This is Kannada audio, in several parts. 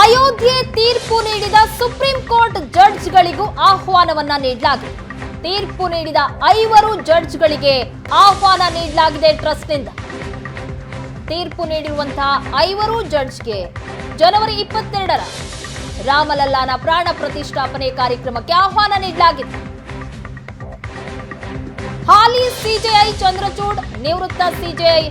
ಅಯೋಧ್ಯೆ ತೀರ್ಪು ನೀಡಿದ ಸುಪ್ರೀಂ ಕೋರ್ಟ್ ಜಡ್ಜ್ಗಳಿಗೂ ಆಹ್ವಾನವನ್ನ ನೀಡಲಾಗಿದೆ. ತೀರ್ಪು ನೀಡಿದ ಐವರು ಜಡ್ಜ್ಗಳಿಗೆ ಆಹ್ವಾನ ನೀಡಲಾಗಿದೆ ಟ್ರಸ್ಟ್ನಿಂದ. ತೀರ್ಪು ನೀಡಿರುವಂತಹ ಐವರು ಜಡ್ಜ್ಗೆ ಜನವರಿ ಇಪ್ಪತ್ತೆರಡರ ರಾಮಲಲ್ಲಾನ ಪ್ರಾಣ ಪ್ರತಿಷ್ಠಾಪನೆ ಕಾರ್ಯಕ್ರಮಕ್ಕೆ ಆಹ್ವಾನ ನೀಡಲಾಗಿದೆ. ಹಾಲಿ ಸಿಜೆಐ ಚಂದ್ರಚೂಡ್ ನಿವೃತ್ತ ಸಿಜೆಐ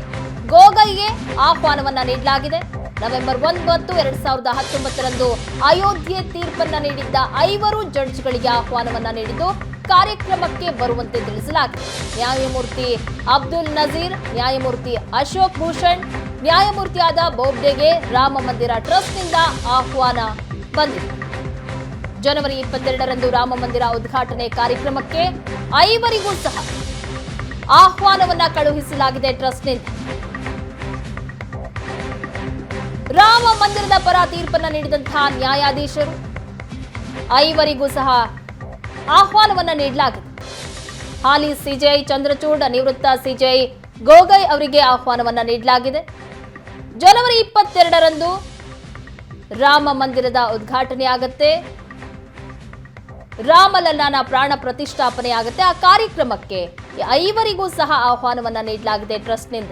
ಗೋಗೈಗೆ ಆಹ್ವಾನವನ್ನ ನೀಡಲಾಗಿದೆ. ನವೆಂಬರ್ ಒಂಬತ್ತು, ಎರಡ್ ಸಾವಿರದ ಹತ್ತೊಂಬತ್ತರಂದು ಅಯೋಧ್ಯೆ ತೀರ್ಪನ್ನ ನೀಡಿದ್ದ ಐವರು ಜಡ್ಜ್ಗಳಿಗೆ ಆಹ್ವಾನವನ್ನ ನೀಡಿದ್ದು ಕಾರ್ಯಕ್ರಮಕ್ಕೆ ಬರುವಂತೆ ತಿಳಿಸಲಾಗಿದೆ. ನ್ಯಾಯಮೂರ್ತಿ ಅಬ್ದುಲ್ ನಜೀರ್, ನ್ಯಾಯಮೂರ್ತಿ ಅಶೋಕ್ ಭೂಷಣ್, ನ್ಯಾಯಮೂರ್ತಿಯಾದ ಬೋಬ್ಡೆಗೆ ರಾಮ ಮಂದಿರ ಟ್ರಸ್ಟ್ನಿಂದ ಆಹ್ವಾನ ಬಂದಿದೆ. ಜನವರಿ ಇಪ್ಪತ್ತೆರಡರಂದು ರಾಮ ಮಂದಿರ ಉದ್ಘಾಟನೆ ಕಾರ್ಯಕ್ರಮಕ್ಕೆ ಐವರಿಗೂ ಸಹ ಆಹ್ವಾನವನ್ನ ಕಳುಹಿಸಲಾಗಿದೆ ಟ್ರಸ್ಟ್ನಿಂದ. ರಾಮ ಮಂದಿರದ ಪರ ತೀರ್ಪನ್ನು ನೀಡಿದಂತಹ ನ್ಯಾಯಾಧೀಶರು ಐವರಿಗೂ ಸಹ ಆಹ್ವಾನವನ್ನ ನೀಡಲಾಗಿದೆ. ಹಾಲಿ ಸಿಜೆಐ ಚಂದ್ರಚೂಡ್ ನಿವೃತ್ತ ಸಿಜೆಐ ಗೋಗೈ ಅವರಿಗೆ ಆಹ್ವಾನವನ್ನ ನೀಡಲಾಗಿದೆ. ಜನವರಿ ಇಪ್ಪತ್ತೆರಡರಂದು ರಾಮ ಮಂದಿರದ ಉದ್ಘಾಟನೆ ಆಗತ್ತೆ. ರಾಮಲಲ್ಲಾನ ಪ್ರಾಣ ಪ್ರತಿಷ್ಠಾಪನೆ ಆಗುತ್ತೆ. ಆ ಕಾರ್ಯಕ್ರಮಕ್ಕೆ ಐವರಿಗೂ ಸಹ ಆಹ್ವಾನವನ್ನ ನೀಡಲಾಗಿದೆ ಟ್ರಸ್ಟ್ನಿಂದ.